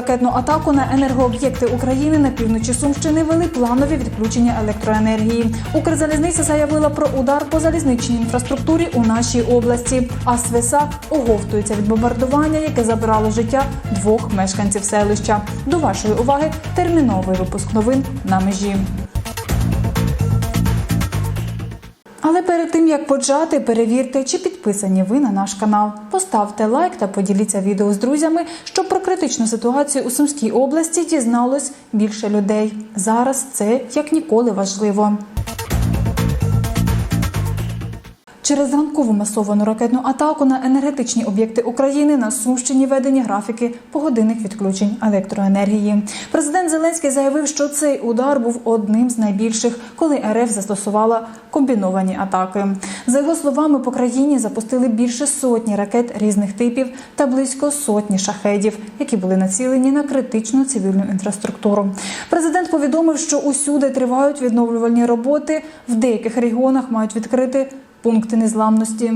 ракетну атаку на енергооб'єкти України на півночі Сумщини вели планові відключення електроенергії. Укрзалізниця заявила про удар по залізничній інфраструктурі у нашій області. А Свиса оговтується від бомбардування, яке забрало життя двох мешканців селища. До вашої уваги терміновий випуск новин на межі. Але перед тим як почати, перевірте, чи підписані ви на наш канал. Поставте лайк та поділіться відео з друзями, щоб про критичну ситуацію у Сумській області дізналось більше людей. Зараз це як ніколи важливо. Через ранкову масовану ракетну атаку на енергетичні об'єкти України на Сумщині ведені графіки погодинних відключень електроенергії. Президент Зеленський заявив, що цей удар був одним з найбільших, коли РФ застосувала комбіновані атаки. За його словами, по країні запустили більше сотні ракет різних типів та близько сотні шахедів, які були націлені на критичну цивільну інфраструктуру. Президент повідомив, що усюди тривають відновлювальні роботи. В деяких регіонах мають відкрити пункти незламності.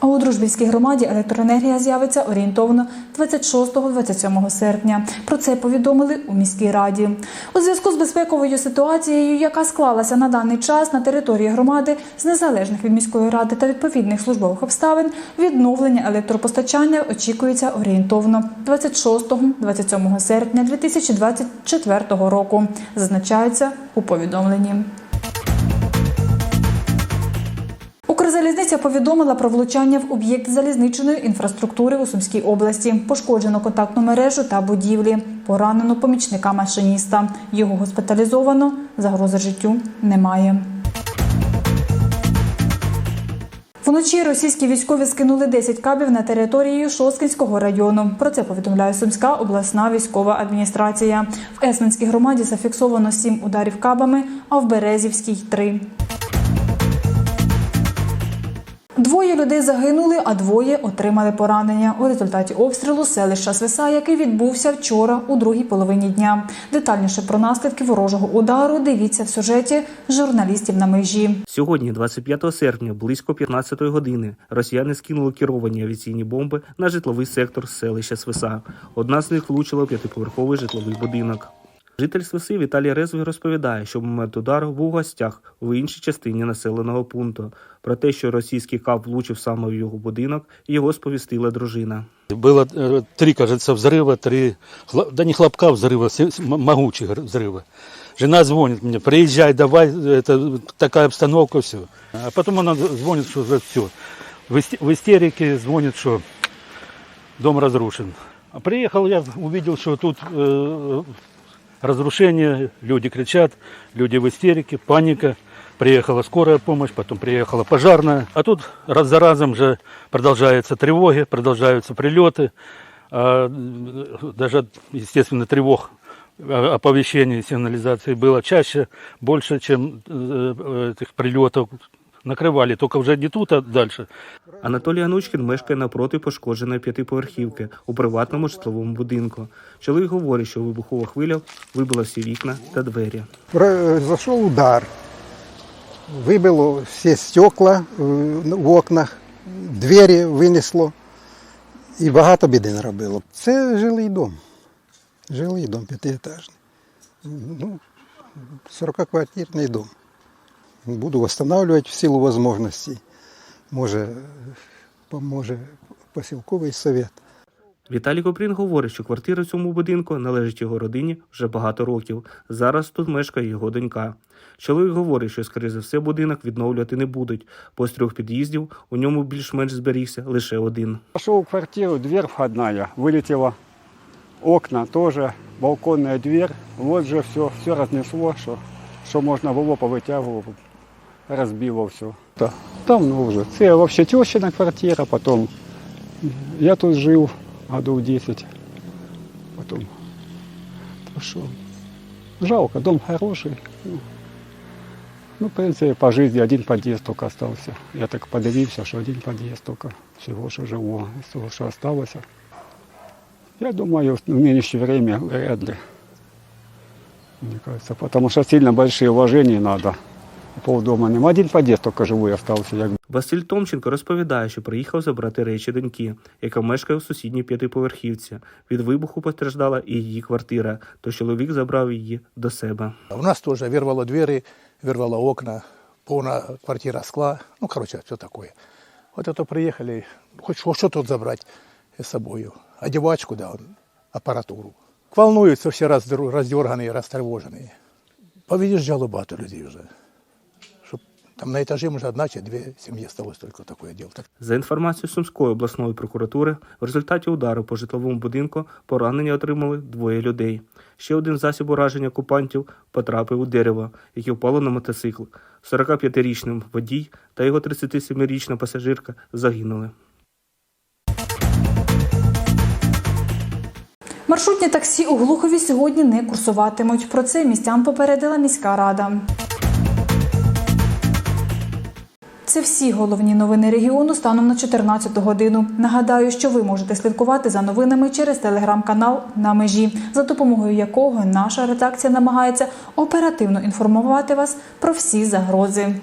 А у дружбівській громаді електроенергія з'явиться орієнтовно 26-27 серпня. Про це повідомили у міській раді. У зв'язку з безпековою ситуацією, яка склалася на даний час на території громади з незалежних від міської ради та відповідних службових обставин, відновлення електропостачання очікується орієнтовно 26-27 серпня 2024 року. Зазначається у повідомленні. Укрзалізниця повідомила про влучання в об'єкт залізничної інфраструктури у Сумській області. Пошкоджено контактну мережу та будівлі. Поранено помічника машиніста. Його госпіталізовано. Загрози життю немає. Вночі російські військові скинули 10 кабів на території Шосткинського району. Про це повідомляє Сумська обласна військова адміністрація. В Есменській громаді зафіксовано 7 ударів кабами, а в Березівській 3. Двоє людей загинули, а двоє отримали поранення у результаті обстрілу селища Свиса, який відбувся вчора у другій половині дня. Детальніше про наслідки ворожого удару дивіться в сюжеті журналістів на межі. Сьогодні, 25 серпня, близько 15 години, росіяни скинули керовані авіаційні бомби на житловий сектор селища Свиса. Одна з них влучила п'ятиповерховий житловий будинок. Житель Свиси Віталій Резвий розповідає, що в момент удару був у гостях в іншій частині населеного пункту. Про те, що російський кап влучив саме в його будинок, його сповістила дружина. Было э, три, кажется, взрыва, три, хла- да не хлопка взрыва, с- с- м- могучих р- взрыва. Жена звонит мне, приезжай, давай, это такая обстановка, все. А потом она звонит, что все. В исте- в истерике звонит, что дом разрушен. А приехал я, увидел, что тут э, разрушение, люди кричат, люди в истерике, паника. Приехала скорая помощь, потом приехала пожарная. А тут раз за разом же продолжаются тревоги, продолжаются прилеты. А, даже, естественно, тревог, э, оповещений, сигнализации было чаще, больше, чем э, э, этих прилетов. Накрывали, только уже не тут, а дальше. Анатолій Анучкін мешкає напроти пошкодженої п'ятиповерхівки у приватному житловому будинку. Чоловік говорить, що вибухова хвиля вибила всі вікна та двері. Произошел удар. Выбило все стекла э, в окнах, двері винесло і багато біди наробило. Це жилий дом. Жилий дом п'ятиэтажний. Ну, 40-квартирний дом. Буду восстанавливать в силу возможностей. Може, поможе посілковий совет. Віталій Копрін говорить, що квартира в цьому будинку належить його родині вже багато років. Зараз тут мешкає його донька. Чоловік говорить, що, скоріше за все, будинок відновлювати не будуть, бо з трьох під'їздів у ньому більш-менш зберігся лише один. Пошел в квартиру, дверь входная, вылетела. Окна тоже, балконная дверь. Вот же все, все разнесло, что, что можно было повытягивало, Разбило все. Да, давно уже. Это вообще тещина квартира, потом я тут жил годов 10. Потом пошел. Жалко, дом хороший. Ну, Ну, в принципе, по жизни один подъезд только остался. Я так подивився, що один подъезд только всего, что из того, что осталось. Я думаю, в нынешнее время вряд ли. Мне кажется, потому что сильно большие вложения надо. Полдома нема. Один подъезд только живой остался. Як Василь Томченко розповідає, що приїхав забрати речі доньки, яка мешкає у сусідній п'ятиповерхівці. Від вибуху постраждала і її квартира, то чоловік забрав її до себе. У нас тоже вырвало двери, вырвало окна, полная квартира скла. Ну, короче, все такое. Вот это приехали, хоть что, что тут забрать с собой? Одевачку, да, аппаратуру. Волнуются все раздер- раздерганные, растревоженные. Повыезжало багато людей уже. Там на этаже, может, одна чи две семьи осталось только такое дело. Так За інформацією Сумської обласної прокуратури, в результаті удару по житловому будинку поранення отримали двоє людей. Ще один засіб ураження окупантів потрапив у дерево, яке впало на мотоцикл. 45-річний водій та його 37-річна пасажирка загинули. Маршрутні таксі у Глухові сьогодні не курсуватимуть. Про це містян попередила міська рада. Це всі головні новини регіону станом на 14 годину. Нагадаю, що ви можете слідкувати за новинами через телеграм-канал на межі, за допомогою якого наша редакція намагається оперативно інформувати вас про всі загрози.